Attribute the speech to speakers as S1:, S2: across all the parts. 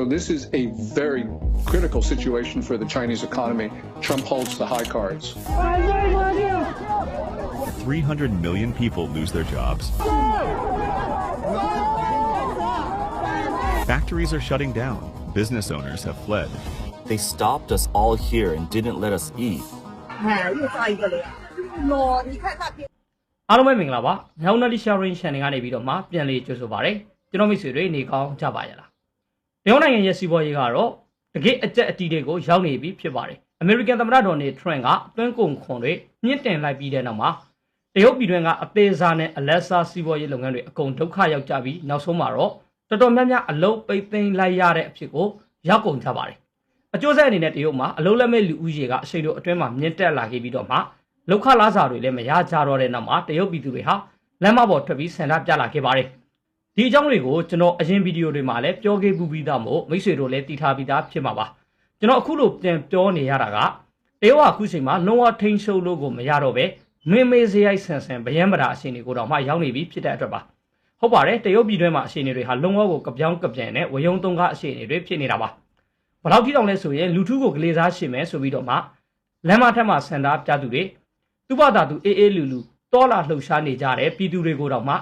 S1: So this is a very critical situation for the Chinese economy. Trump holds the high cards.
S2: 300 million people lose their jobs. Factories are shutting down. Business owners have fled.
S3: They stopped us all here and didn't let us eat.
S4: အားလုံးပဲမင်္ဂလာပါ Channel တရုတ်နိုင်ငံရဲ့စီးပွားရေးကတော့တကယ့်အကျက်အတီးတွေကိုရောက်နေပြီဖြစ်ပါတယ်။ American သမ္မတဒေါ်နယ်ထရန့်ကသွင်းကုန်ခွန်တွေမြင့်တင်လိုက်ပြီးတဲ့နောက်မှာတရုတ်ပြည်တွင်းကအသေးစားနဲ့အလက်စားစီးပွားရေးလုပ်ငန်းတွေအကုန်ဒုက္ခရောက်ကြပြီးနောက်ဆုံးမှာတော့တော်တော်များများအလုတ်ပိတ်သိမ်းလိုက်ရတဲ့အဖြစ်ကိုရောက်ကုန်ကြပါတယ်။အကျိုးဆက်အနေနဲ့တရုတ်မှာအလုတ်လက်မဲ့လူဦးရေကအရှိန်တို့အတွင်းမှာမြင့်တက်လာခဲ့ပြီးတော့မှလောက်ခလာစာတွေလည်းမရကြတော့တဲ့နောက်မှာတရုတ်ပြည်သူတွေဟာလမ်းမပေါ်ထွက်ပြီးဆန္ဒပြလာခဲ့ပါတယ်။ ဒီအကြောင်းတွေကိုကျွန်တော်အရင်ဗီဒီယိုတွေမှာလည်းပြောခဲ့ပူပြီးသားမို့မိတ်ဆွေတို့လည်းတည်ထားပြီးသားဖြစ်မှာပါ။ကျွန်တော်အခုလိုပြန်ပြောနေရတာကတရုတ်ကအခုချိန်မှာလုံးဝထိန်ရှုပ်လို့ကိုမရတော့ပဲမင်းမေးစရိုက်ဆန်ဆန်ဗယံပရာအရှင်တွေကိုတော့မှရောက်နေပြီဖြစ်တဲ့အတွက်ပါ။ဟုတ်ပါတယ်တရုတ်ပြည်တွင်းမှာအရှင်တွေဟာလုံးဝကိုကပြောင်းကပြန်နဲ့ဝယုံသုံးကားအရှင်တွေဖြစ်နေတာပါ။ဘယ်လောက်ထိတောင်လဲဆိုရင်လူထုကိုကလေးစားရှင်မယ်ဆိုပြီးတော့မှလမ်းမထက်မှာဆန္ဒပြသူတွေသူ့ဘာသာသူအေးအေးလူလူတောလာလှုပ်ရှားနေကြတဲ့ပြည်သူတွေကိုတော့မှ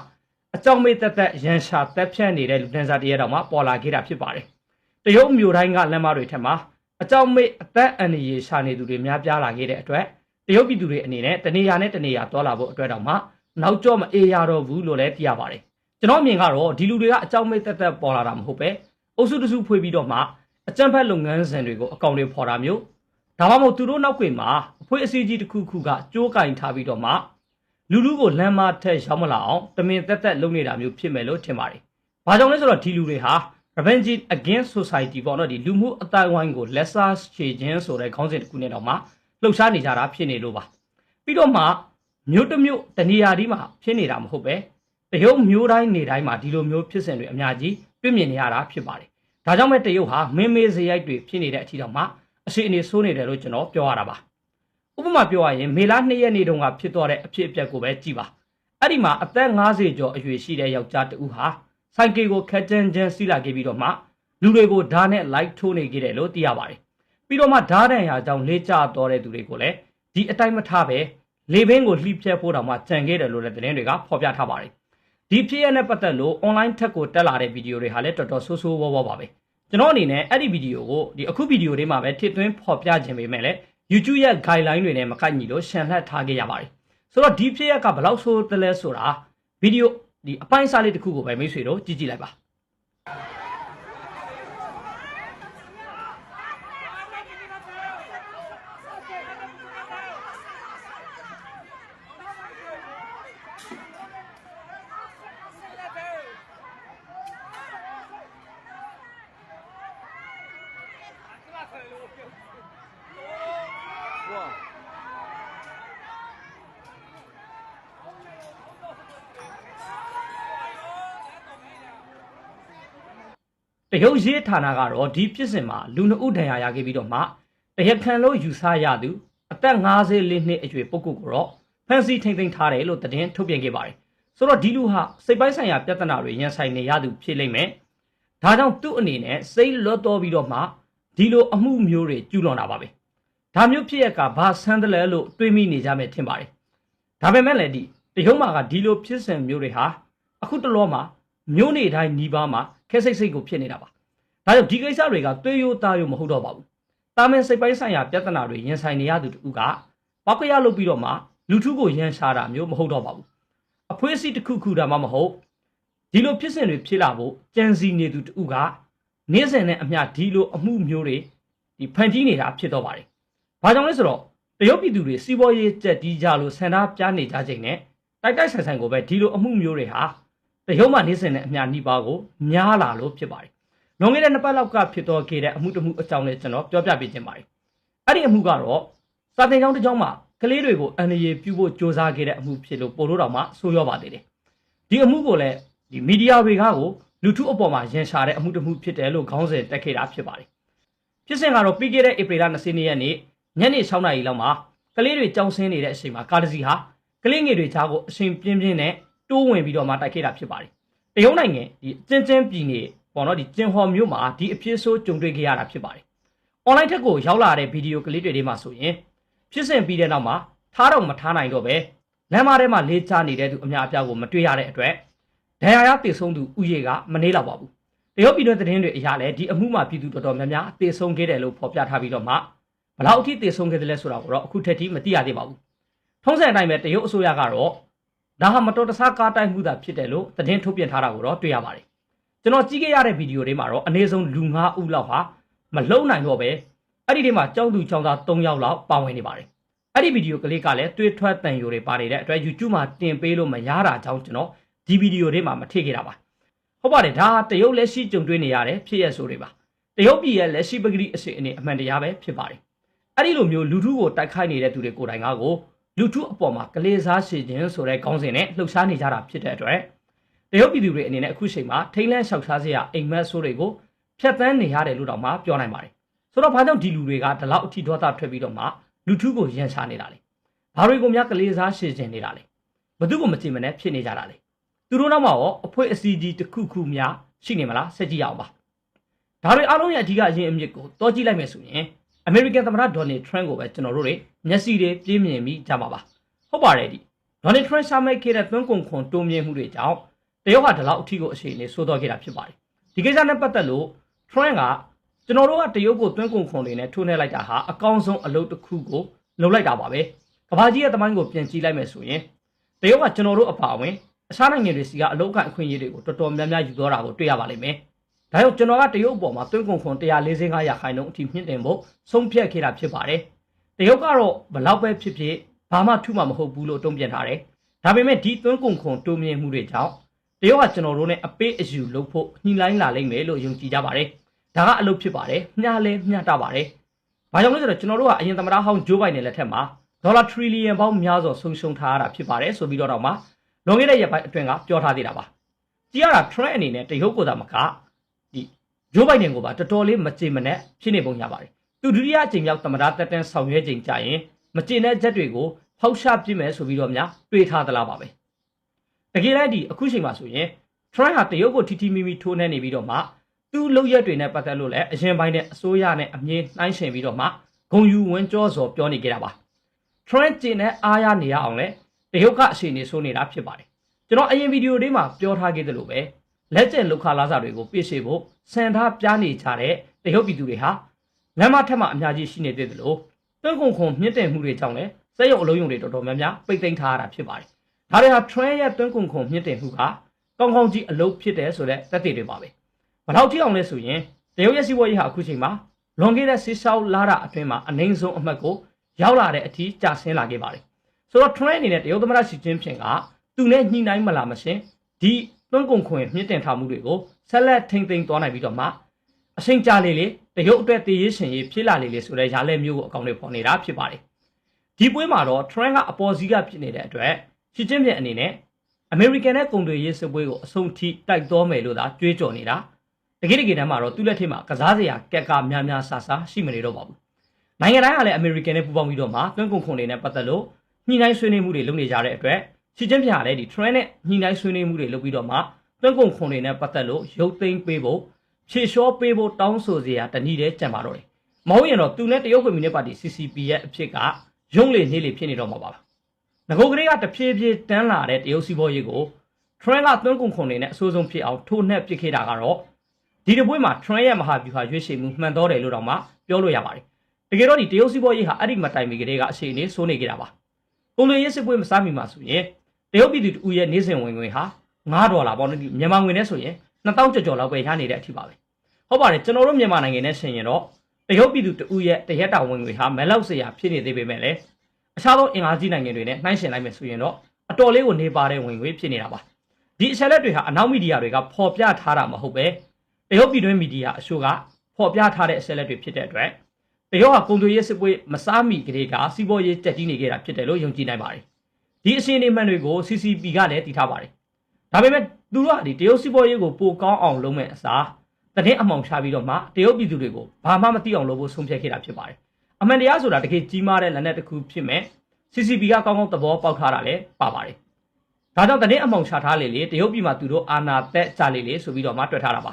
S4: အကြောင်းမေးသက်သက်ရန်ရှာတက်ဖြန့်နေတဲ့လူတန်းစားတရဲတော့မှပေါ်လာခဲ့တာဖြစ်ပါတယ်။တရုတ်မျိုးတိုင်းကလမ်းမတွေထက်မှာအကြောင်းမေးအသက်အန္တရာယ်ရှာနေသူတွေများပြားလာခဲ့တဲ့အတွက်တရုတ်ပြည်သူတွေအနေနဲ့တနေရာနဲ့တနေရာတောလာဖို့အတွက်တော့မှနောက်ကျော့မအေးရတော့ဘူးလို့လည်းသိရပါတယ်။ကျွန်တော်အမြင်ကတော့ဒီလူတွေကအကြောင်းမေးသက်သက်ပေါ်လာတာမဟုတ်ပဲအုပ်စုတစုဖွေးပြီးတော့မှအကြံဖက်လုပ်ငန်းစဉ်တွေကိုအကောင့်တွေဖော်တာမျိုးဒါမှမဟုတ်သူတို့နောက်ွယ်မှာအဖွဲအစည်းကြီးတစ်ခုခုကကြိုးကင်ထားပြီးတော့မှ လူလူကိုလမ်းမထက်ရောက်မလာအောင်တမင်သက်သက်လုပ်နေတာမျိုးဖြစ်မယ်လို့ထင်ပါတယ်။ဘာကြောင့်လဲဆိုတော့ဒီလူတွေဟာ Revenge Against Society ပေါ့နော်ဒီလူမှုအတိုင်းဝိုင်းကို lesser ရှေခြင်းဆိုတဲ့ခေါင်းစဉ်တစ်ခုနဲ့တော့မှလှုပ်ရှားနေကြတာဖြစ်နေလို့ပါ။ပြီးတော့မှမြို့တစ်မြို့တနေရာဒီမှာဖြစ်နေတာမဟုတ်ပဲတရုတ်မျိုးတိုင်းနေတိုင်းမှာဒီလိုမျိုးဖြစ်စဉ်တွေအများကြီးတွေ့မြင်နေရတာဖြစ်ပါတယ်။ဒါကြောင့်မဲ့တရုတ်ဟာမင်းမေးစရိုက်တွေဖြစ်နေတဲ့အထိတော့မှအရှိအနေဆိုးနေတယ်လို့ကျွန်တော်ပြောရတာပါ ဥပမာပြောရရင်မေလ2ရက်နေ့တုန်းကဖြစ်သွားတဲ့အဖြစ်အပျက်ကိုပဲကြည့်ပါအဲ့ဒီမှာအသက်50ကျော်အရွယ်ရှိတဲ့ယောက်ျားတဦးဟာဆိုင်ကယ်ကိုခက်ကြမ်းကြမ်းစီးလာခဲ့ပြီးတော့မှလူတွေကိုဓာတ်နဲ့လိုက်ထိုးနေခဲ့တယ်လို့သိရပါတယ်ပြီးတော့မှဓာတ်တန်ရာကြောင့်လေးကျတော်တဲ့သူတွေကိုလည်းဒီအတိုင်းမထားပဲလေဘင်းကိုလှိဖြက်ဖို့တောင်မှကြံခဲ့တယ်လို့လည်းသတင်းတွေကဖော်ပြထားပါတယ်ဒီဖြစ်ရတဲ့ပတ်သက်လို့ online ထက်ကိုတက်လာတဲ့ဗီဒီယိုတွေဟာလည်းတော်တော်ဆိုးဆိုးဝါးဝါးပါပဲကျွန်တော်အနေနဲ့အဲ့ဒီဗီဒီယိုကိုဒီအခုဗီဒီယိုလေးမှာပဲထည့်သွင်းဖော်ပြခြင်းပေမဲ့လည်း YouTube ရဲ့ guideline တွေနဲ့မကိုက်ညီလို့ရှန်လှက်ထားခဲ့ရပါတယ်ဆိုတော့ဒီဖြစ်ရက်ကဘယ်လောက်ဆိုးသလဲဆိုတာဗီဒီယိုဒီအပိုင်းစားလေးတစ်ခုကိုပဲမိတ်ဆွေတို့ကြည့်ကြည့်လိုက်ပါ ရုတ်ရေးဌာနကတော့ဒီဖြစ်စဉ်မှာလူနှုတ်ဒဏ်ရာရခဲ့ပြီးတော့မှတရက်ခံလို့ယူဆရသူအသက်54နှစ်အရွယ်ပုဂ္ဂိုလ်ကိုတော့ဖမ်းဆီးထိန်သိမ်းထားတယ်လို့သတင်းထုတ်ပြန်ခဲ့ပါတယ်။ဆိုတော့ဒီလူဟာစိတ်ပိုင်းဆိုင်ရာပြဿနာတွေရင်ဆိုင်နေရသူဖြစ်လိမ့်မယ်။ဒါကြောင့်သူ့အနေနဲ့စိတ်လွတ်တော်ပြီးတော့မှဒီလိုအမှုမျိုးတွေကျူးလွန်တာပါပဲ။ဒါမျိုးဖြစ်ရကဘာဆန်းတယ်လဲလို့တွေးမိနေကြမယ်ထင်ပါတယ်။ဒါပေမဲ့လည်းဒီတရုတ်မှာကဒီလိုဖြစ်စဉ်မျိုးတွေဟာအခုတလောမှာ မျိုးနေတိုင်းညီးပါးမှာခဲစိတ်စိတ်ကိုဖြစ်နေတာပါ။ဒါကြောင့်ဒီကိစ္စတွေကသွေးရိုးသားရိုးမဟုတ်တော့ပါဘူး။တာမင်စိတ်ပိုင်းဆိုင်ရာပြဿနာတွေရင်ဆိုင်နေရသူတူကပောက်ကရလုပ်ပြီးတော့မှလူထုကိုရန်ရှာတာမျိုးမဟုတ်တော့ပါဘူး။အဖွေးအစည်းတစ်ခုခုဒါမှမဟုတ်ဒီလိုဖြစ်စဉ်တွေဖြစ်လာဖို့ကြံစီနေသူတူကနေ့စဉ်နဲ့အမျှဒီလိုအမှုမျိုးတွေဒီဖန်တီးနေတာဖြစ်တော့ပါတယ်။ဘာကြောင့်လဲဆိုတော့တရုတ်ပြည်သူတွေစီးပွားရေးကြက်တီးကြလို့ဆန္ဒပြနေကြချိန်နဲ့တိုက်တိုက်ဆိုင်ဆိုင်ကိုပဲဒီလိုအမှုမျိုးတွေဟာ တရုတ်မှနေ့စဉ်နဲ့အမျှနှိပါကိုများလာလို့ဖြစ်ပါတယ်။လွန်ခဲ့တဲ့နှစ်ပတ်လောက်ကဖြစ်တော်ခဲ့တဲ့အမှုတစ်မှုအကြောင်းလေးကျွန်တော်ပြောပြပေးခြင်းပါတယ်။အဲ့ဒီအမှုကတော့စာတင်ကျောင်းတစ်ကျောင်းမှာကလေးတွေကိုအန္တရာယ်ပြုဖို့စ조사ခဲ့တဲ့အမှုဖြစ်လို့ပို့လို့တော့မှဆိုးရွားပါသေးတယ်။ဒီအမှုကိုလည်းဒီမီဒီယာတွေကကိုလူထုအပေါ်မှာရင်ရှာတဲ့အမှုတစ်မှုဖြစ်တယ်လို့ခေါင်းစဉ်တက်ခဲ့တာဖြစ်ပါတယ်။ဖြစ်စဉ်ကတော့ပြီးခဲ့တဲ့ဧပြီလ20ရက်နေ့ညနေ6နာရီလောက်မှာကလေးတွေကြောင်းဆင်းနေတဲ့အချိန်မှာကားတစ်စီးဟာကလေးငယ်တွေကြားကိုအရှင်ပြင်းပြင်းနဲ့ တိုးဝင်ပြီးတော့မှတိုက်ခဲ့တာဖြစ်ပါတယ်။တရုတ်နိုင်ငံဒီအချင်းချင်းပြည်နယ်ပေါ့နော်ဒီကျင်ဟော်မျိုးမှာဒီအဖြစ်ဆိုးကြုံတွေ့ခဲ့ရတာဖြစ်ပါတယ်။ online ထက်ကိုရောက်လာတဲ့ဗီဒီယိုကလေးတွေထဲမှာဆိုရင်ဖြစ်စဉ်ပြီးတဲ့နောက်မှာထားတော့မထားနိုင်တော့ပဲလမ်းမထဲမှာလေးချနေတဲ့သူအများအပြားကိုမတွေ့ရတဲ့အတွက်ဒဏ်ရာရတည်ဆုံးသူဥယေကမနေတော့ပါဘူး။တရုတ်ပြည်တွင်းသတင်းတွေအရလည်းဒီအမှုမှာပြည်သူတော်တော်များများအသေးဆုံးခဲ့တယ်လို့ဖော်ပြထားပြီးတော့မှဘလောက်အထိတည်ဆုံးခဲ့တယ်လဲဆိုတာကိုတော့အခုထက်ထိမသိရသေးပါဘူး။ထုံးစံအတိုင်းပဲတရုတ်အစိုးရကတော့ ဒါဟာမတော်တဆကားတိုက်မှုသာဖြစ်တယ်လို့သတင်းထုတ်ပြန်ထားတာကိုတော့တွေ့ရပါတယ်။ကျွန်တော်ကြည့်ခဲ့ရတဲ့ဗီဒီယိုတွေမှာတော့အနည်းဆုံးလူ9ဦးလောက်ဟာမလုံနိုင်တော့ပဲအဲ့ဒီထဲမှာကြောင်းသူကြောင်းသား3ယောက်လောက်ပါဝင်နေပါတယ်။အဲ့ဒီဗီဒီယိုကလေးကလည်းတွေးထွက်တန်ယိုတွေပါနေတဲ့အတွက် YouTube မှာတင်ပေးလို့မရတာကြောင့်ကျွန်တော်ဒီဗီဒီယိုတွေမှာမထည့်ခဲ့တာပါ။ဟုတ်ပါတယ်ဒါတရုတ်လက်ရှိကြုံတွေ့နေရတဲ့ဖြစ်ရဆိုတွေပါ။တရုတ်ပြည်ရဲ့လက်ရှိပဂတိအစီအနေအမှန်တရားပဲဖြစ်ပါတယ်။အဲ့ဒီလိုမျိုးလူထုကိုတိုက်ခိုက်နေတဲ့သူတွေကိုယ်တိုင်ကကို လူထုအပေါ်မှာကလေးစားရှိခြင်းဆိုတဲ့ခေါင်းစဉ်နဲ့လှုပ်ရှားနေကြတာဖြစ်တဲ့အတွက်တရုတ်ပြည်သူတွေအနေနဲ့အခုချိန်မှာထိန်းလန့်လျှောက်ထားစရာအိမ်မက်ဆိုးတွေကိုဖျက်ဆီးနေရတယ်လို့တော့မှပြောနိုင်ပါတယ်။ဆိုတော့ဘာကြောင့်ဒီလူတွေကဒီလောက်အထီဒေါသထွက်ပြီးတော့မှလူထုကိုရန်ရှာနေတာလဲ။ဘာတွေကိုများကလေးစားရှိခြင်းနေတာလဲ။ဘသူကိုမကြည့်မနဲ့ဖြစ်နေကြတာလဲ။သူတို့နောက်မှာရောအဖွဲအစည်းကြီးတစ်ခုခုများရှိနေမလားဆက်ကြည့်ရအောင်ပါ။ဒါတွေအားလုံးရဲ့အဓိကအရင်အမြစ်ကိုတောကြည့်လိုက်မယ်ဆိုရင် အမေရိကန်သမ္မတဒေါ်နယ်ထရန့်ကိုပဲကျွန်တော်တို့တွေမျက်စိတွေပြင်းမြင်ပြီးကြမှာပါဟုတ်ပါတယ်ဒီဒေါ်နယ်ထရန့်ရှာမိတ်ခဲ့တဲ့သွင်းကုန်ခွန်တိုးမြင့်မှုတွေကြောင့်တရုတ်ကဒီလောက်အထီကိုအခြေအနေဆိုးတော့ခဲ့တာဖြစ်ပါတယ်ဒီကိစ္စနဲ့ပတ်သက်လို့ထရန့်ကကျွန်တော်တို့ကတရုတ်ကိုသွင်းကုန်ခွန်တွေနဲ့ထိုးနှက်လိုက်တာဟာအကောင်းဆုံးအလုပ်တစ်ခုကိုလုပ်လိုက်တာပါပဲကဘာကြီးရဲ့တမိုင်းကိုပြန်ကြည့်လိုက်မယ်ဆိုရင်တရုတ်ကကျွန်တော်တို့အပါအဝင်အခြားနိုင်ငံတွေစီကအလုပ်ကအခွင့်အရေးတွေကိုတော်တော်များများယူသွားတာကိုတွေ့ရပါလိမ့်မယ် ဒါကြောင့်ကျွန်တော်ကတရုတ်အပေါ်မှာသွင်းကုန်ခွန်145ရာခိုင်နှုန်းအထိမြင့်တင်ဖို့ဆုံးဖြတ်ခဲ့တာဖြစ်ပါတယ်။တရုတ်ကတော့ဘလောက်ပဲဖြစ်ဖြစ်ဘာမှထူးမှာမဟုတ်ဘူးလို့တုံ့ပြန်ထားတယ်။ဒါပေမဲ့ဒီသွင်းကုန်ခွန်တိုးမြင့်မှုတွေကြောင့်တရုတ်ကကျွန်တော်တို့နဲ့အပေးအယူလုပ်ဖို့ညှိနှိုင်းလာလိမ့်မယ်လို့ယုံကြည်ကြပါတယ်။ဒါကအလုပ်ဖြစ်ပါတယ်။မျှလဲမျှတပါတယ်။ဘာကြောင့်လဲဆိုတော့ကျွန်တော်တို့ကအရင်သမ္မတဟောင်းဂျိုးဘိုင်နယ်လက်ထက်မှာဒေါ်လာထရီလီယံပေါင်းများစွာဆုံးရှုံးထားရတာဖြစ်ပါတယ်ဆိုပြီးတော့တော့မှလွန်ခဲ့တဲ့ရက်ပိုင်းအတွင်းကပြောထားသေးတာပါ။ကြည့်ရတာ trend အနေနဲ့တရုတ်ကိုသာမကဒီ ဂျိုးဘိုင်ဒန်ကိုပါတော်တော်လေးမကြေမနက်ဖြစ်နေပုံရပါတယ်သူဒုတိယအကြိမ်ရောက်သမ္မတတက်တန်းဆောင်ရွက်ချိန်ကြရင်မကြေတဲ့ချက်တွေကိုဖောက်ရှားပြစ်မယ်ဆိုပြီးတော့များတွေးထားသလားပါပဲတကယ်လည်းဒီအခုချိန်မှာဆိုရင် Trump ဟာတရုတ်ကိုတီတီမီမီထိုးနှက်နေပြီးတော့မှသူ့လုပ်ရက်တွေနဲ့ပတ်သက်လို့လည်းအရင်ပိုင်းနဲ့အစိုးရနဲ့အမြင်နှိုင်းယှဉ်ပြီးတော့မှဂုံယူဝင်းကြောစော်ပြောနေကြတာပါ Trump ကျင်နဲ့အားရနေရအောင်လဲတရုတ်ကအရှိနေဆိုးနေတာဖြစ်ပါတယ်ကျွန်တော်အရင်ဗီဒီယိုလေးမှာပြောထားခဲ့သလိုပဲ လက်ကျန်လောက်ခလာစားတွေကိုပြည့်ရှေဖို့စံထားပြားနေကြတဲ့တရုတ်ပြည်သူတွေဟာလမ်းမထက်မှအများကြီးရှိနေသေးတယ်လို့တွန်းကုန်ခွန်မြင့်တင်မှုတွေကြောင့်လည်းစက်ရုံအလုံးယုံတွေတော်တော်များများပိတ်သိမ်းထားရတာဖြစ်ပါတယ်။ဒါတွေဟာ trend ရဲ့တွန်းကုန်ခွန်မြင့်တင်မှုကကောင်းကောင်းကြီးအလုပ်ဖြစ်တယ်ဆိုတဲ့သက်သေတွေပါပဲ။ဘလောက်ထိအောင်လဲဆိုရင်တရုတ်ရဲ့စီးပွားရေးဟာအခုချိန်မှာလွန်ခဲ့တဲ့ဆေးရှောက်လာတာအတွင်းမှာအနိုင်ဆုံးအမှတ်ကိုရောက်လာတဲ့အထိကျဆင်းလာခဲ့ပါတယ်။ဆိုတော့ trend အနေနဲ့တရုတ်သမ္မတရှီကျင်းဖျင်ကသူနဲ့ညှိနှိုင်းမလာမရှင်ဒီ တွန်းကုန်ခွင်မြင့်တင်ထားမှုတွေကိုဆက်လက်ထိမ့်သိမ်းသွားနိုင်ပြီးတော့မှအချိန်ကြာလေလေတရုတ်အတွက်တည်ရရှင်ရေးဖြစ်လာလေလေဆိုတဲ့ရာလဲမျိုးကိုအကောင့်တွေပေါ်နေတာဖြစ်ပါတယ်ဒီပွဲမှာတော့ Trump ကအပေါ်စီးကဖြစ်နေတဲ့အတွက်ရှီကျင်းပြအနေနဲ့အမေရိကန်နဲ့ကုန်တွေရေးစစ်ပွဲကိုအဆုံးထိတိုက်တော်မယ်လို့သာကြွေးကြော်နေတာတကယ်တကယ်တမ်းမှာတော့သူ့လက်ထဲမှာကစားစရာကက်ကများများဆာဆာရှိမနေတော့ပါဘူးနိုင်ငံတိုင်းကလည်းအမေရိကန်နဲ့ပူးပေါင်းပြီးတော့မှတွန်းကုန်ခွန်တွေနဲ့ပတ်သက်လို့ညှိနှိုင်းဆွေးနွေးမှုတွေလုပ်နေကြတဲ့အတွက် ရှီကျင်းပြကလည်းဒီ Trump နဲ့ညှိနှိုင်းဆွေးနွေးမှုတွေလုပ်ပြီးတော့မှတွန်းကုန်ခွန်တွေနဲ့ပတ်သက်လို့ရုပ်သိမ်းပေးဖို့ဖြေလျှောပေးဖို့တောင်းဆိုစရာတနည်းတည်းကြံပါတော့တယ်။မဟုတ်ရင်တော့သူနဲ့တရုတ်ကွန်မြူနတီပါတီ CCP ရဲ့အဖြစ်ကရုံးလေနေလေဖြစ်နေတော့မှာပါ။ငကိုကလေးကတဖြည်းဖြည်းတန်းလာတဲ့တရုတ်စီးပွားရေးကို Trend ကသွင်းကုန်ခွန်တွေနဲ့အဆိုးဆုံးဖြစ်အောင်ထိုးနှက်ပစ်ခဲ့တာကတော့ဒီတပွဲမှာ Trend ရဲ့မဟာဗျူဟာရွေးချယ်မှုမှန်တော်တယ်လို့တော့မှပြောလို့ရပါတယ်။တကယ်တော့ဒီတရုတ်စီးပွားရေးဟာအဲ့ဒီမတိုင်မီကလေးကအခြေအနေဆိုးနေကြတာပါ။ကုန်သွယ်ရေးစစ်ပွဲမစားမီမှာဆိုရင်တ ရုတ်ပြည်သူတူရဲ့နေစဉ်ဝင်ငွေဟာ9ဒေါ်လာပေါ့နော်ဒီမြန်မာငွေနဲ့ဆိုရင်2000ကျော်ကျော်လောက်ပဲရနေတဲ့အထိပါပဲဟုတ်ပါတယ်ကျွန်တော်တို့မြန်မာနိုင်ငံနဲ့ရှင်ရင်တော့တရုတ်ပြည်သူတူရဲ့တရက်တာဝင်ငွေဟာမဲလောက်စရာဖြစ်နေသေးပေမဲ့လည်းအခြားသောအင်အားကြီးနိုင်ငံတွေနဲ့နှိုင်းယှဉ်လိုက်မယ်ဆိုရင်တော့အတော်လေးကိုနေပါတဲ့ဝင်ငွေဖြစ်နေတာပါဒီအချက်လက်တွေဟာအနောက်မီဒီယာတွေကဖော်ပြထားတာမဟုတ်ပဲတရုတ်ပြည်တွင်းမီဒီယာအချို့ကဖော်ပြထားတဲ့အချက်လက်တွေဖြစ်တဲ့အတွက်တရုတ်ဟာကုန်သွယ်ရေးစစ်ပွဲမစားမီကလေးကစီးပွားရေးတက်ကြီးနေခဲ့တာဖြစ်တယ်လို့ယုံကြည်နိုင်ပါတယ် ဒီအစီအမံတွေကို CCP ကလည်းတည်ထားပါတယ်ဒါပေမဲ့သူတို့ကဒီတရုတ်စီးပွားရေးကိုပိုကောင်းအောင်လုပ်မဲ့အစားတည်အမောင်ချပြီးတော့မှတရုတ်ပြည်သူတွေကိုဘာမှမသိအောင်လုပ်ဖို့ဆုံးဖြတ်ခဲ့တာဖြစ်ပါတယ်အမှန်တရားဆိုတာတကယ်ကြီးမားတဲ့လက်နက်တစ်ခုဖြစ်မဲ့ CCP ကကောင်းကောင်းသဘောပေါက်ထားတာလည်းပါပါတယ်ဒါကြောင့်တည်အမောင်ချထားလေလေတရုတ်ပြည်မှာသူတို့အာဏာသက်ကြလေလေဆိုပြီးတော့မှတွေ့ထားတာပါ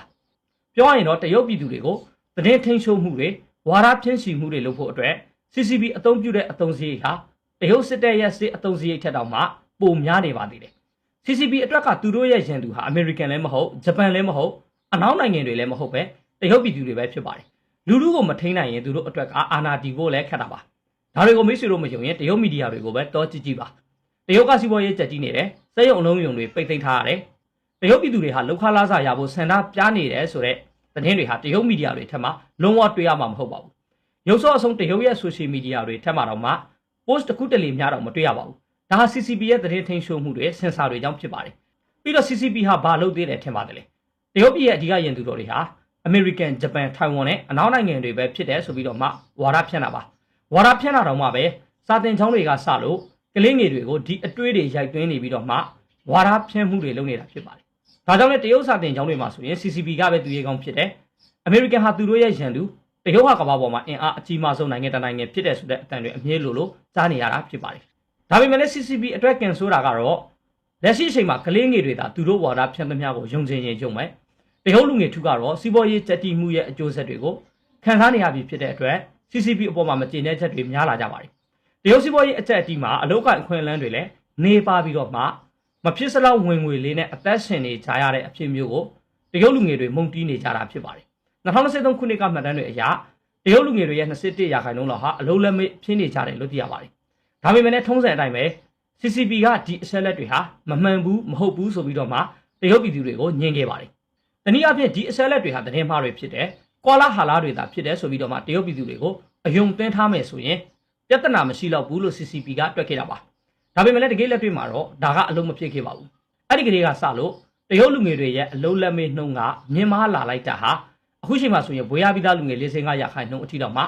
S4: ပြောရရင်တော့တရုတ်ပြည်သူတွေကိုသတင်းထိန်ရှုံမှုတွေဝါဒဖြန့်ချီမှုတွေလုပ်ဖို့အတွက် CCP အသုံးပြုတဲ့အသုံးစရိတ်ဟာ တရုတ်စစ်တပ်ရဲ့စစ်အသုံးစရိတ်ထက်တောင်မှပိုများနေပါသေးတယ် CCP အတွက်ကသူတို့ရဲ့ရန်သူဟာ American လည်းမဟုတ်ဂျပန်လည်းမဟုတ်အနောက်နိုင်ငံတွေလည်းမဟုတ်ပဲတရုတ်ပြည်သူတွေပဲဖြစ်ပါတယ်လူလူကိုမထိန်းနိုင်ရင်သူတို့အတွက်ကအာဏာတည်ဖို့လည်းခက်တာပါဒါတွေကိုမိတ်ဆွေတို့မယုံရင်တရုတ်မီဒီယာတွေကိုပဲတောကြည့်ကြည့်ပါတရုတ်ကစီးပွားရေးကြက်ကြီးနေတယ်စက်ရုံအလုံးယုံတွေပိတ်သိမ်းထားရတယ်တရုတ်ပြည်သူတွေဟာလောက်ခလာစာရဖို့ဆန္ဒပြနေတယ်ဆိုတော့သတင်းတွေဟာတရုတ်မီဒီယာတွေထက်မှလုံးဝတွေ့ရမှာမဟုတ်ပါဘူးရုပ်စောအဆုံးတရုတ်ရဲ့ social media တွေထက်မှတော့မှ post တစ်ခုတလေများတော့မတွေ့ရပါဘူးဒါဟာ CCP ရဲ့သတင်းထိန်ရှုံမှုတွေစင်ဆာတွေကြောင့်ဖြစ်ပါတယ်ပြီးတော့ CCP ဟာဘာလုပ်သေးတယ်ထင်ပါတယ်လေတရုတ်ပြည်ရဲ့အဓိကရန်သူတော်တွေဟာ American, Japan, Taiwan နဲ့အနောက်နိုင်ငံတွေပဲဖြစ်တယ်ဆိုပြီးတော့မှဝါဒဖြန့်တာပါဝါဒဖြန့်တာတော့မှပဲစာတင်ချောင်းတွေကစလို့ကလေးငယ်တွေကိုဒီအတွေးတွေရိုက်သွင်းနေပြီးတော့မှဝါဒဖြန့်မှုတွေလုပ်နေတာဖြစ်ပါတယ်ဒါကြောင့်လည်းတရုတ်စာတင်ချောင်းတွေမှာဆိုရင် CCP ကပဲသူရေကောင်းဖြစ်တယ် American ဟာသူတို့ရဲ့ရန်သူ တရုတ်ဟာကမ္ဘာပေါ်မှာအင်အားအကြီးမားဆုံးနိုင်ငံတစ်နိုင်ငံဖြစ်တဲ့ဆိုတဲ့အတန်တွေအမြဲလိုလိုကြားနေရတာဖြစ်ပါတယ်ဒါပေမဲ့လည်း CCP အတွက်ကင်ဆိုတာကတော့လက်ရှိအချိန်မှာကလေးငယ်တွေသာသူတို့ဝါဒဖြန့်သမျှကိုယုံကြည်ရင်ယုံမယ်တရုတ်လူငယ်ထုကတော့စီးပွားရေးစက်တီမှုရဲ့အကျိုးဆက်တွေကိုခံစားနေရပြီဖြစ်တဲ့အတွက် CCP အပေါ်မှာမကျေနပ်ချက်တွေများလာကြပါတယ်တရုတ်စီးပွားရေးအချက်အတီးမှာအလောက်ကအခွင့်အလမ်းတွေလည်းနေပါပြီးတော့မှမဖြစ်စလောက်ဝင်ငွေလေးနဲ့အသက်ရှင်နေကြရတဲ့အဖြစ်မျိုးကိုတရုတ်လူငယ်တွေမုံတီးနေကြတာဖြစ်ပါတယ် 2023ခုနှစ်ကမှတ်တမ်းတွေအရတရုတ်လူငယ်တွေရဲ့21ရာခိုင်နှုန်းလောက်ဟာအလုံးလက်မဲ့ဖြစ်နေကြတယ်လို့သိရပါတယ်ဒါပေမဲ့လည်းထုံးစံအတိုင်းပဲ CCP ကဒီအချက်လက်တွေဟာမမှန်ဘူးမဟုတ်ဘူးဆိုပြီးတော့မှတရုတ်ပြည်သူတွေကိုညှင်းခဲ့ပါတယ်။တနည်းအားဖြင့်ဒီအချက်လက်တွေဟာသတင်းမှားတွေဖြစ်တယ်။ကောလာဟာလာတွေသာဖြစ်တယ်ဆိုပြီးတော့မှတရုတ်ပြည်သူတွေကိုအယုံသွင်းထားမယ်ဆိုရင်ပြဿနာမရှိတော့ဘူးလို့ CCP ကတွက်ခဲ့တာပါ။ဒါပေမဲ့လည်းတကယ်လက်တွေ့မှာတော့ဒါကအလုံးမဖြစ်ခဲ့ပါဘူး။အဲ့ဒီကလေးကစလို့တရုတ်လူငယ်တွေရဲ့အလုံးလက်မေးနှုံးကမြင်မာလာလိုက်တာဟာ အခုချိန်မှာဆိုရင်ဘွေရပြီးသားလူငယ်45ရာခိုင်နှုန်းအထိတော့မှ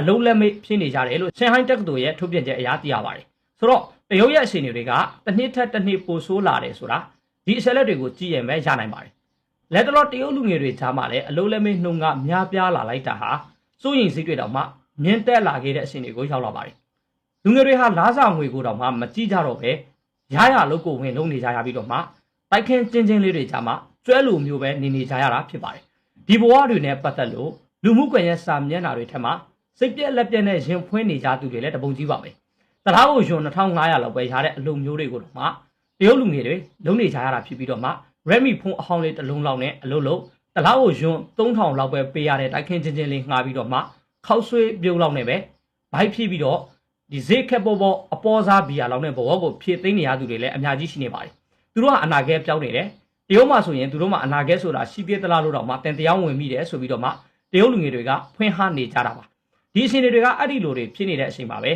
S4: အလုံးလက်မေးဖြစ်နေကြတယ်လို့ရှင်ဟိုင်းတက္ကသိုလ်ရဲ့ထုတ်ပြန်ချက်အရသိရပါတယ်။ဆိုတော့တရုတ်ရဲ့အခြေအနေတွေကတစ်နှစ်ထက်တစ်နှစ်ပိုဆိုးလာတယ်ဆိုတာဒီအချက်လက်တွေကိုကြည့်ရင်ပဲရနိုင်ပါတယ်။လက်တလောတရုတ်လူငယ်တွေကြားမှာလည်းအလုံးလက်မေးနှုံကများပြားလာလိုက်တာဟာစိုးရင်စိတ်တွေတောင်မှမြင့်တက်လာခဲ့တဲ့အခြေအနေကိုရောက်လာပါတယ်။လူငယ်တွေဟာလားစာငွေကိုတောင်မှမကြည့်ကြတော့ပဲရရလို့ကိုဝင်လုံးနေကြရပြီးတော့မှတိုက်ခင်းကျင်းချင်းလေးတွေကြားမှာကျွဲလူမျိုးပဲနေနေကြရတာဖြစ်ပါတယ်။ ဒီဘဝတွေနဲ့ပတ်သက်လို့လူမှုကွန်ရက်စာမျက်နှာတွေထက်မှစိတ်ပြက်လက်ပြက်နဲ့ရင်ဖွင့်နေကြသူတွေလည်းတပုံကြီးပါပဲ။တရားကိုယွန်2500လောက်ပဲရတဲ့အလုံမျိုးတွေကိုတော့မှတရုတ်လူငယ်တွေလုံနေကြရတာဖြစ်ပြီးတော့မှ Redmi ဖုန်းအဟောင်းလေးတစ်လုံးလောက်နဲ့အလုပ်လုပ်တရားကိုယွန်3000လောက်ပဲပေးရတဲ့တိုက်ခင်းချင်းချင်းလေးငှားပြီးတော့မှခောက်ဆွေးပြုတ်လောက်နဲ့ပဲဘိုက်ဖြည့်ပြီးတော့ဒီဈေးခက်ပေါ်ပေါ်အပေါ်စားဘီယာလောက်နဲ့ဘဝကိုဖြည့်သိမ်းနေရသူတွေလည်းအများကြီးရှိနေပါတယ်။သူတို့ကအနာဂတ်ပြောင်းနေတယ်။ တရုတ်မှာဆိုရင်သူတို့မှာအနာဂတ်ဆိုတာရှိပြသလားလို့တော့မှတန်တရားဝင်မိတယ်ဆိုပြီးတော့မှတရုတ်လူငယ်တွေကဖွင့်ဟနေကြတာပါ။ဒီအရှင်တွေကအဲ့ဒီလိုတွေဖြစ်နေတဲ့အချိန်မှာပဲ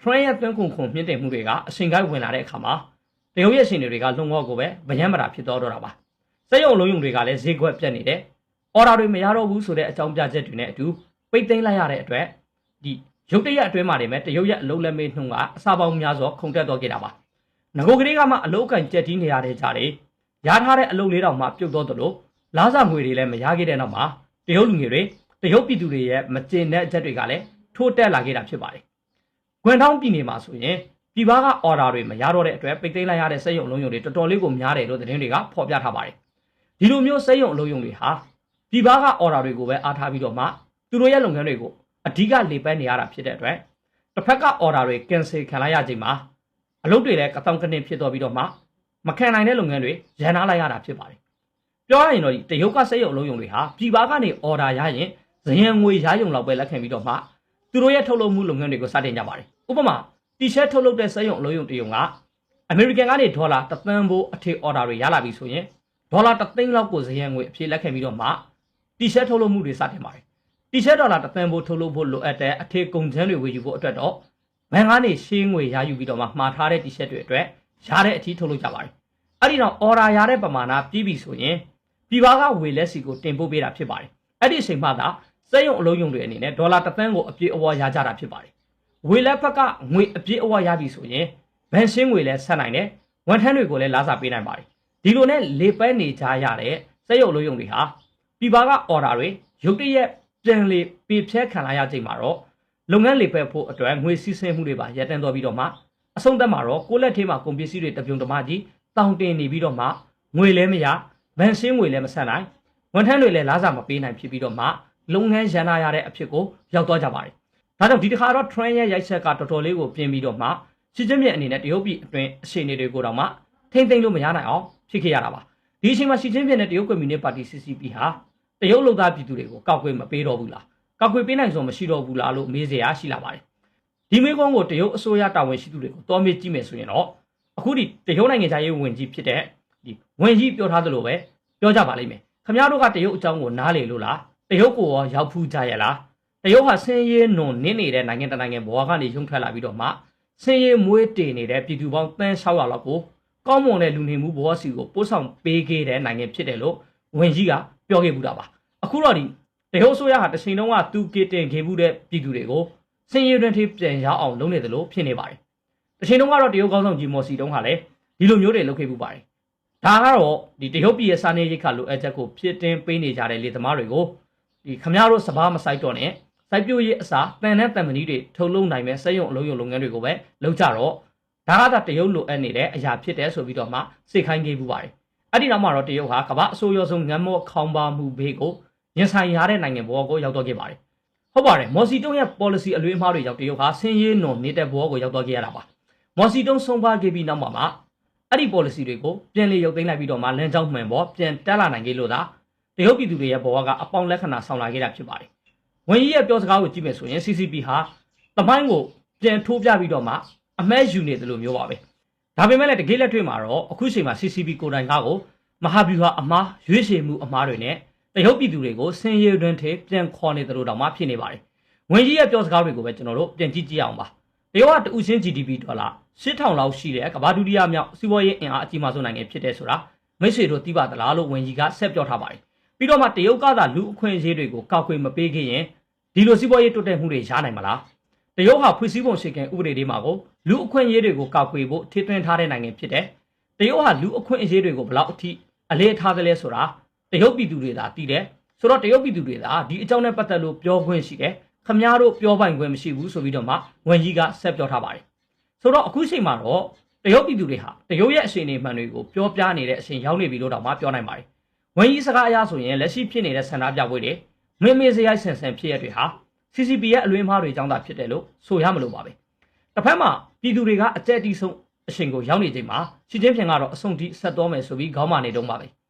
S4: trend ရဲ့သွင်းကုန်ခွန်မြင့်တင်မှုတွေကအချိန်ကိုက်ဝင်လာတဲ့အခါမှာတရုတ်ရဲ့ရှင်တွေကလုံငေါ့ကိုပဲဗယံမတာဖြစ်တော့တော့တာပါ။စက်ရုံလုံးယုံတွေကလည်းဈေးကွက်ပြတ်နေတယ်။ order တွေမရတော့ဘူးဆိုတဲ့အကြောင်းပြချက်တွေနဲ့အတူပိတ်သိမ်းလိုက်ရတဲ့အတွက်ဒီရုတ်တရက်အတွင်းမှာနေမဲ့တရုတ်ရဲ့အလုံးလက်မေးနှုံကအစာပေါင်းများစွာခုန်တက်တော့ခဲ့တာပါငကိုကလေးကမှအလုံးကန်ကြက်တီးနေရတဲ့ကြားတွေ ရထားတဲ့အလုံးလေးတောင်မှပြုတ်တော့သလိုလားစာငွေတွေလည်းမရခဲ့တဲ့နောက်မှာတရုတ်လူငယ်တွေတရုတ်ပြည်သူတွေရဲ့မကျင်တဲ့အချက်တွေကလည်းထိုးတက်လာခဲ့တာဖြစ်ပါတယ်။ဂွန်ထောင်းပြည်နယ်မှာဆိုရင်ပြည်ပကအော်ဒါတွေမရတော့တဲ့အတွက်ပိတ်သိမ်းလိုက်ရတဲ့စက်ရုံလုံးယုံတွေတော်တော်လေးကိုများတယ်လို့သတင်းတွေကဖော်ပြထားပါတယ်။ဒီလိုမျိုးစက်ရုံလုံးယုံတွေဟာပြည်ပကအော်ဒါတွေကိုပဲအားထားပြီးတော့မှသူတို့ရဲ့လုပ်ငန်းတွေကိုအဓိကလေပတ်နေရတာဖြစ်တဲ့အတွက်တစ်ဖက်က order တွေ cancel ခံလိုက်ရချိန်မှာအလုပ်တွေလည်းကတောင်ကနေဖြစ်တော့ပြီးတော့မှ မခံနိုင်တဲ့လုပ်ငန်းတွေရန်နာလိုက်ရတာဖြစ်ပါတယ်ပြောရရင်တော့တရုတ်ကစက်ရုံအလုံးယုံတွေဟာပြည်ပကနေ order ရရင်ဇယံငွေရယုံလောက်ပဲလက်ခံပြီးတော့မှသူတို့ရဲ့ထုတ်လုပ်မှုလုပ်ငန်းတွေကိုစတင်ကြပါတယ်ဥပမာတီရှပ်ထုတ်လုပ်တဲ့စက်ရုံအလုံးယုံတရုံကအမေရိကန်ကနေဒေါ်လာတသန်းဘိုးအထည် order တွေရလာပြီဆိုရင်ဒေါ်လာတသိန်းလောက်ကိုဇယံငွေအဖြစ်လက်ခံပြီးတော့မှတီရှပ်ထုတ်လုပ်မှုတွေစတင်ပါတယ်တီရှပ်ဒေါ်လာတစ်သန်းဖို့ထုတ်လုပ်ဖို့လိုအပ်တဲ့အထည်ကုန်ချမ်းတွေဝယ်ယူဖို့အတွက်တော့ဘန်ကနေရှင်းငွေရယူပြီးတော့မှမှာထားတဲ့တီရှပ်တွေအတွက် ရတဲ့အထီးထုတ်လုပ်ကြပါတယ်။အဲ့ဒီတော့ order ရတဲ့ပမာဏပြီးပြီဆိုရင်ပြည်ပကဝေလက်စီကိုတင်ပို့ပေးတာဖြစ်ပါတယ်။အဲ့ဒီအချိန်မှသာစက်ရုံအလုံးယုံတွေအနေနဲ့ဒေါ်လာတစ်သန်းကိုအပြည့်အဝရကြတာဖြစ်ပါတယ်။ဝေလက်ဖက်ကငွေအပြည့်အဝရပြီဆိုရင်ဘန်ရှင်းငွေလည်းဆက်နိုင်တယ်။ဝန်ထမ်းတွေကိုလည်းလာစာပေးနိုင်ပါတယ်။ဒီလိုနဲ့လေပန်းနေကြရတဲ့စက်ရုံအလုံးယုံတွေဟာပြည်ပက order တွေရုတ်တရက်ပြန်လေပေဖြဲခံလာရချိန်မှာတော့လုပ်ငန်းလေပတ်ဖို့အတွက်ငွေစည်းစိမ်မှုတွေပါရပ်တန့်သွားပြီးတော့မှ အဆုံးသတ်မှာတော့ကိုလက်သေးမှာကုန်ပစ္စည်းတွေတပြုံတမကြီးတောင်းတင်နေပြီးတော့မှငွေလည်းမရဗန်ရှင်းငွေလည်းမဆက်နိုင်ဝန်ထမ်းတွေလည်းလားစာမပေးနိုင်ဖြစ်ပြီးတော့မှလုပ်ငန်းရန်နာရတဲ့အဖြစ်ကိုရောက်သွားကြပါတယ်။ဒါကြောင့်ဒီတစ်ခါတော့ trend ရဲ့ရိုက်ဆက်ကတော်တော်လေးကိုပြင်ပြီးတော့မှရှင်းချင်းမြင့်အနေနဲ့တရုတ်ပြည်အတွင်းအခြေအနေတွေကိုတော့မှထိမ့်သိမ့်လို့မရနိုင်အောင်ဖြစ်ခဲ့ရတာပါ။ဒီအချိန်မှာရှင်းချင်းမြင့်နဲ့တရုတ်ကွန်မြူနတီပါတီ CCP ဟာတရုတ်လူသားပြည်သူတွေကိုကောက်ကွယ်မပေးတော့ဘူးလား။ကောက်ကွယ်ပေးနိုင်စွာမရှိတော့ဘူးလားလို့မေးစရာရှိလာပါတယ်။ ဒီမေးခွန်းကိုတရုတ်အစိုးရတာဝန်ရှိသူတွေကိုတောမေးကြည့်မယ်ဆိုရင်တော့အခုဒီတရုတ်နိုင်ငံသားရေးဝန်ကြီးဖြစ်တဲ့ဒီဝန်ကြီးပြောထားသလိုပဲပြောကြပါလိမ့်မယ်။ခင်ဗျားတို့ကတရုတ်အကြောင်းကိုနားလေလို့လား။တရုတ်ကိုရောရောက်ဖူးကြရဲ့လား။တရုတ်ဟာဆင်းရဲနွန်နင်းနေတဲ့နိုင်ငံတစ်နိုင်ငံဘဝကနေရုံထွက်လာပြီးတော့မှဆင်းရဲမွေးတည်နေတဲ့ပြည်သူပေါင်းတန်း600လောက်ကိုကောင်းမွန်တဲ့လူနေမှုဘဝစီကိုပို့ဆောင်ပေးခဲ့တဲ့နိုင်ငံဖြစ်တယ်လို့ဝန်ကြီးကပြောခဲ့ဘူးတာပါ။အခုတော့ဒီတရုတ်အစိုးရဟာတစ်ချိန်လုံးကသူကစ်တင်ခဲ့မှုတဲ့ပြည်သူတွေကို ဆင်းရဲတွင်ထိပြန်ရအောင်လုပ်နေတယ်လို့ဖြစ်နေပါတယ်။တစ်ချိန်လုံးကတော့တရုတ်ကောင်းဆောင်ကြီးမော်စီတုံးဟာလည်းဒီလိုမျိုးတွေလုပ်ခဲ့မှုပါတယ်။ဒါကတော့ဒီတရုတ်ပြည်ရဲ့စာနေရိတ်ခလိုအပ်ချက်ကိုဖြစ်တင်ပေးနေကြတဲ့လေသမားတွေကိုဒီခမရတို့စဘာမဆိုင်တော့နဲ့စိုက်ပျိုးရေးအစားတန်တဲ့တန်မဏီတွေထုတ်လုပ်နိုင်မဲ့စက်ရုံအလုံးရုံလုပ်ငန်းတွေကိုပဲလုပ်ကြတော့ဒါကသာတရုတ်လိုအပ်နေတဲ့အရာဖြစ်တယ်ဆိုပြီးတော့မှစိတ်ခိုင်းခဲ့မှုပါတယ်။အဲ့ဒီနောက်မှာတော့တရုတ်ဟာကမ္ဘာအဆိုးရောဆုံးငမ်းမော့ခေါင်းပါမှုဘေးကိုရင်ဆိုင်ရတဲ့နိုင်ငံဘောကိုရောက်တော့ခဲ့ပါတယ်။ ဟုတ်ပါတယ်မော်စီတုံးရဲ့ policy အလွေးအမှားတွေကြောင့်တရုတ်ဟာဆင်းရဲနွန်နေတဲ့ဘောကိုရောက်တော့ခဲ့ရတာပါ။မော်စီတုံးဆုံးပါခဲ့ပြီးနောက်မှာမှအဲ့ဒီ policy တွေကိုပြန်လေရုပ်သိမ်းလိုက်ပြီးတော့မှလမ်းကြောင်းမှန်ပေါ်ပြန်တက်လာနိုင်ခဲ့လို့သာတရုတ်ပြည်သူတွေရဲ့ဘဝကအပေါင်းလက္ခဏာဆောင်လာခဲ့တာဖြစ်ပါတယ်။ဝန်ကြီးရဲ့ပြောစကားကိုကြည့်မယ်ဆိုရင် CCP ဟာတမိုင်းကိုပြန်ထိုးပြပြီးတော့မှအမဲယူနေတယ်လို့မျိုးပါပဲ။ဒါပေမဲ့လည်းတကယ်လက်တွေ့မှာတော့အခုချိန်မှာ CCP ကိုယ်တိုင်ကကိုမဟာဗျူဟာအမားရွေးချယ်မှုအမားတွေနဲ့ တရုတ်ပြည်သူတွေကိုဆင်းရဲတွင်ထဲပြန်ခေါ်နေတယ်လို့တောင်မှဖြစ်နေပါတယ်။ဝန်ကြီးရဲ့ပြောစကားတွေကိုပဲကျွန်တော်တို့ပြန်ကြည့်ကြည့်အောင်ပါ။တရုတ်ကတူချင်း GDP ဒေါ်လာ8000လောက်ရှိတဲ့ကမ္ဘာဒုတိယမြောက်စီးပွားရေးအင်အားအကြီးမားဆုံးနိုင်ငံဖြစ်တဲ့ဆိုတာမိတ်ဆွေတို့သိပါသလားလို့ဝန်ကြီးကဆက်ပြောထားပါတယ်။ပြီးတော့မှတရုတ်ကသာလူအခွင့်အရေးတွေကိုကောက်ခွေမပေးခဲ့ရင်ဒီလိုစီးပွားရေးတိုးတက်မှုတွေရနိုင်မလား။တရုတ်ဟာဖွံ့စည်းပုံအခြေခံဥပဒေတွေမှာကိုလူအခွင့်အရေးတွေကိုကောက်ခွေဖို့ထိသွင်းထားတဲ့နိုင်ငံဖြစ်တဲ့တရုတ်ဟာလူအခွင့်အရေးတွေကိုဘယ်လောက်အထိအလေးထားသလဲဆိုတာ တရုတ်ပြည်သူတွေသာသိတယ်။ဆိုတော့တရုတ်ပြည်သူတွေသာဒီအကြောင်းနဲ့ပတ်သက်လို့ပြောခွင့်ရှိတယ်။ခမားတို့ပြောပိုင်ခွင့်မရှိဘူးဆိုပြီးတော့မှဝန်ကြီးကဆက်ပြောထားပါတယ်။ဆိုတော့အခုချိန်မှာတော့တရုတ်ပြည်သူတွေဟာတရုတ်ရဲ့အခြေအနေမှန်တွေကိုပြောပြနေတဲ့အချိန်ရောက်နေပြီလို့တော့မှပြောနိုင်ပါတယ်။ဝန်ကြီးစကားအရဆိုရင်လက်ရှိဖြစ်နေတဲ့ဆန္ဒပြပွဲတွေမင်းမေစရိုက်ဆန်ဆန်ဖြစ်ရတွေဟာ CCP ရဲ့အလွဲမှားတွေကြောင့်သာဖြစ်တယ်လို့ဆိုရမလို့ပါပဲ။တစ်ဖက်မှာပြည်သူတွေကအကြက်တီးဆုံးအချိန်ကိုရောက်နေချိန်မှာရှီကျင်းဖျင်ကတော့အဆုံတိဆက်တော်မယ်ဆိုပြီးခေါင်းမာနေတော့ပါပဲ။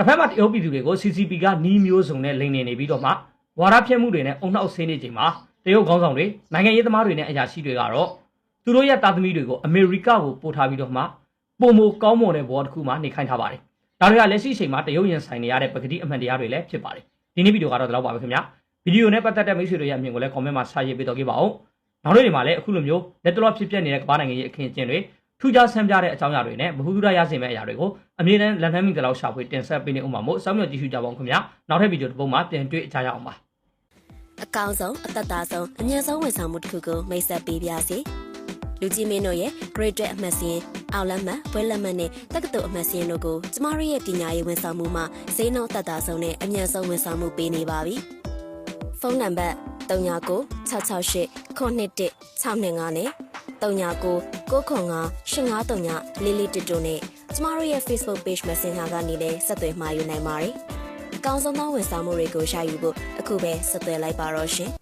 S4: တစ်ဖက်မှာတရုတ်ပြည်သူတွေကို CCP ကနီးမျိုးစုံနဲ့လိန်နေနေပြီးတော့မှဝါရဖြတ်မှုတွေနဲ့အုံနောက်ဆင်းနေချိန်မှာတရုတ်ခေါင်းဆောင်တွေနိုင်ငံရေးသမားတွေနဲ့အရာရှိတွေကတော့သူတို့ရဲ့တာသမီတွေကိုအမေရိကကိုပို့ထားပြီးတော့မှပုံမကောင်းမွန်တဲ့ဘောတစ်ခုမှနေခိုင်းထားပါတယ်။ဒါတွေကလက်ရှိအချိန်မှာတရုတ်ရင်ဆိုင်နေရတဲ့ပကတိအမှန်တရားတွေလည်းဖြစ်ပါတယ်။ဒီနေ့ဗီဒီယိုကတော့ဒီလောက်ပါပဲခင်ဗျာ။ဗီဒီယိုနဲ့ပတ်သက်တဲ့မိတ်ဆွေတွေရဲ့အမြင်ကိုလည်း comment မှာစာရေးပေးတော့ခဲ့ပါဦး။နောက်နေ့တွေမှာလည်းအခုလိုမျိုးလက်တလောဖြစ်ပျက်နေတဲ့ကမ္ဘာနိုင်ငံရေးအခင်းအကျင်းတွေ ထူးခြားဆန်းပြတဲ့အကြောင်းအရာတွေနဲ့မဟုသုဒရရစင်မဲ့အရာတွေကိုအမြဲတမ်းလက်နှမ်းမိကြလောက်ရှာဖွေတင်ဆက်ပေးနေဥမှာမို့စောင့်မျှော်ကြည့်ရှုကြပါဦးခင်ဗျာ။နောက်ထပ်ဗီဒီယိုတစ်ပုဒ်မှာပြန်တွေ့ကြရအောင်ပါ။
S5: အကောင်းဆုံးအသက်သာဆုံးအမြင့်ဆုံးဝန်ဆောင်မှုတစ်ခုကိုမိတ်ဆက်ပေးပါစီလူကြီးမင်းတို့ရဲ့ Great အမှတ်စဉ်အောင်လက်မှတ်ဘွဲလက်မှတ်နဲ့တက္ကသိုလ်အမှတ်စဉ်တို့ကိုကျမတို့ရဲ့ပညာရေးဝန်ဆောင်မှုမှာဈေးနှုန်းသက်သာဆုံးနဲ့အမြင့်ဆုံးဝန်ဆောင်မှုပေးနေပါပြီဖုန်းနံပါတ်396668ခုနှစ်1 625နဲ့ 39ကို95 8539လေးလေးတစ်တို့နဲ့ကျမတို့ရဲ့ Facebook Page Messenger ကနေလည်းဆက်သွယ်မှာယူနိုင်ပါတယ်အကောင်းဆုံးသောဝန်ဆောင်မှုတွေကိုရှာယူဖို့အခုပဲဆက်သွယ်လိုက်ပါတော့ရှင်